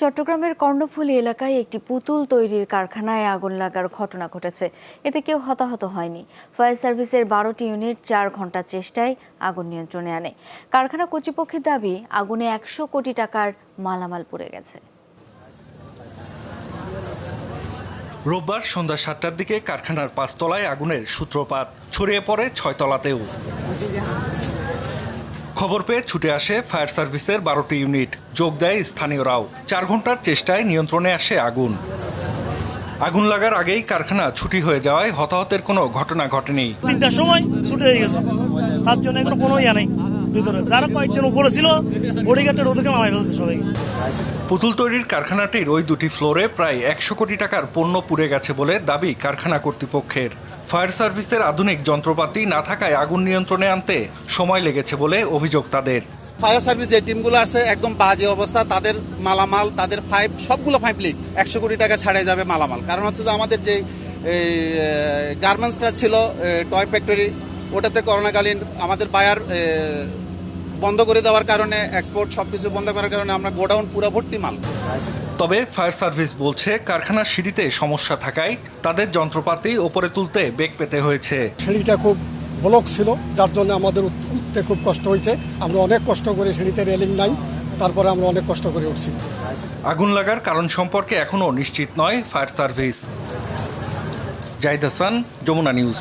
চট্টগ্রামের কর্ণফুলী এলাকায় একটি পুতুল তৈরির কারখানায় আগুন লাগার ঘটনা ঘটেছে। এতে কেউ হতাহত হয়নি। ফায়ার সার্ভিসের বারোটি ইউনিট চার ঘণ্টা চেষ্টায় আগুন নিয়ন্ত্রণে আনে। কারখানা কর্তৃপক্ষের দাবি, আগুনে একশো কোটি টাকার মালামাল পড়ে গেছে। রোববার সন্ধ্যা সাতটার দিকে কারখানার পাঁচতলায় আগুনের সূত্রপাত। ছড়িয়ে পড়ে ছয়তলাতেও। খবর পেয়ে ছুটে আসে ফায়ার সার্ভিসের বারোটি ইউনিট। যোগ দেয় স্থানীয়রাও। চার ঘণ্টার চেষ্টায় নিয়ন্ত্রণে আসে আগুন। আগুন লাগার আগেই কারখানা ছুটি হয়ে যাওয়ায় হতাহতের কোনো ঘটনা ঘটেনি। তিনটার সময় ছুটে হয়ে গেছে। তার জন্য এখনও কোনো ইয়া নেই ভিতরে। যারা কয়েকজন উপরে ছিল বডিগার্ডের ওদেরকে নামাই ফেলছে সবাই পুতুল তৈরির কারখানাটির ওই দুটি ফ্লোরে প্রায় একশো কোটি টাকার পণ্য পুড়ে গেছে বলে দাবি কারখানা কর্তৃপক্ষের। ফায়ার সার্ভিসের আধুনিক যন্ত্রপাতি না থাকায় আগুন নিয়ন্ত্রণে আনতে সময় লেগেছে বলে অভিযোগ তাদের। ফায়ার সার্ভিস যে টিমগুলো আছে, একদম বাজে অবস্থা। তাদের মালামাল, তাদের পাইপ, সবগুলো পাইপ লিক একশো কোটি টাকা ছাড়াই যাবে মালামাল। কারণ হচ্ছে যে আমাদের যে গার্মেন্টসটা ছিল টয় ফ্যাক্টরি, ওটাতে করোনাকালীন আমাদের বায়ার বন্ধ করে দেওয়ার কারণে এক্সপোর্ট সব কিছু বন্ধ করার কারণে আমরা গোডাউন পুরো ভর্তি মাল। তবে ফায়ার সার্ভিস বলছে কারখানার সিঁড়িতে সমস্যা থাকায় তাদের যন্ত্রপাতি ওপরে তুলতে বেগ পেতে হয়েছে। সিঁড়িটা খুব ব্লক ছিল যার জন্য আমাদের উঠতে খুব কষ্ট হয়েছে। আমরা অনেক কষ্ট করে সিঁড়িতে রেলিং নাই তারপরে আমরা অনেক কষ্ট করে উঠছি। আগুন লাগার কারণ সম্পর্কে এখনও নিশ্চিত নয় fire service. Zahid Hasan Jamuna news.